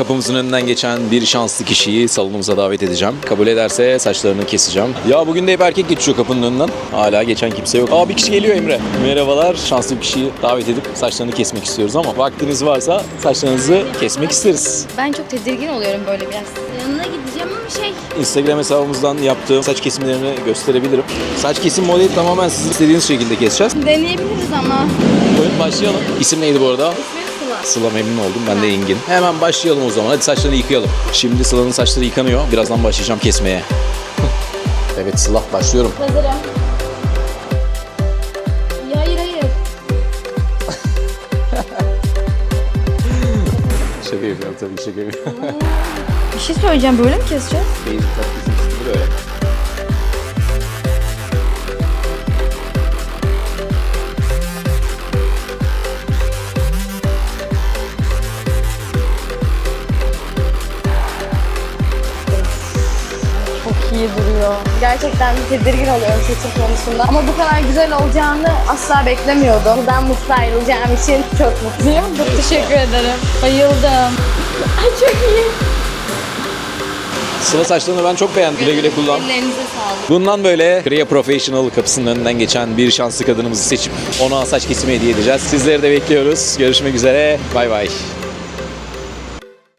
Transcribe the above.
kapımızın önünden geçen bir şanslı kişiyi salonumuza davet edeceğim. Kabul ederse saçlarını keseceğim. Ya bugün de hep erkek geçiyor kapının önünden. Hala geçen kimse yok. Aa bir kişi geliyor Emre. Merhabalar. Şanslı bir kişiyi davet edip saçlarını kesmek istiyoruz ama vaktiniz varsa saçlarınızı kesmek isteriz. Ben çok tedirgin oluyorum böyle biraz. Yanına gideceğim ama şey... Instagram hesabımızdan yaptığım saç kesimlerini gösterebilirim. Saç kesim modeli tamamen sizin istediğiniz şekilde keseceğiz. Deneyebiliriz ama. Buyurun başlayalım. İsim neydi bu arada? İsmim Sıla. Memnun oldum. Ben de Engin. Hemen başlayalım o zaman. Hadi saçlarını yıkayalım. Şimdi Sıla'nın saçları yıkanıyor. Birazdan başlayacağım kesmeye. evet Sıla başlıyorum. Hazırım. Hayır hayır. Şaka yapıyorum tabii şaka yapıyorum. Bir şey söyleyeceğim böyle mi keseceğiz? Basic cut iyi duruyor. Gerçekten tedirgin oluyorum seçim konusunda. Ama bu kadar güzel olacağını asla beklemiyordum. Buradan mutlu ayrılacağım için çok mutluyum. Çok teşekkür ederim. Bayıldım. Ay çok iyi. Sıla saçlarını ben çok beğendim. Güle güle kullan. Ellerinize sağlık. Bundan böyle Kriya Professional kapısının önünden geçen bir şanslı kadınımızı seçip ona saç kesimi hediye edeceğiz. Sizleri de bekliyoruz. Görüşmek üzere. Bay bay.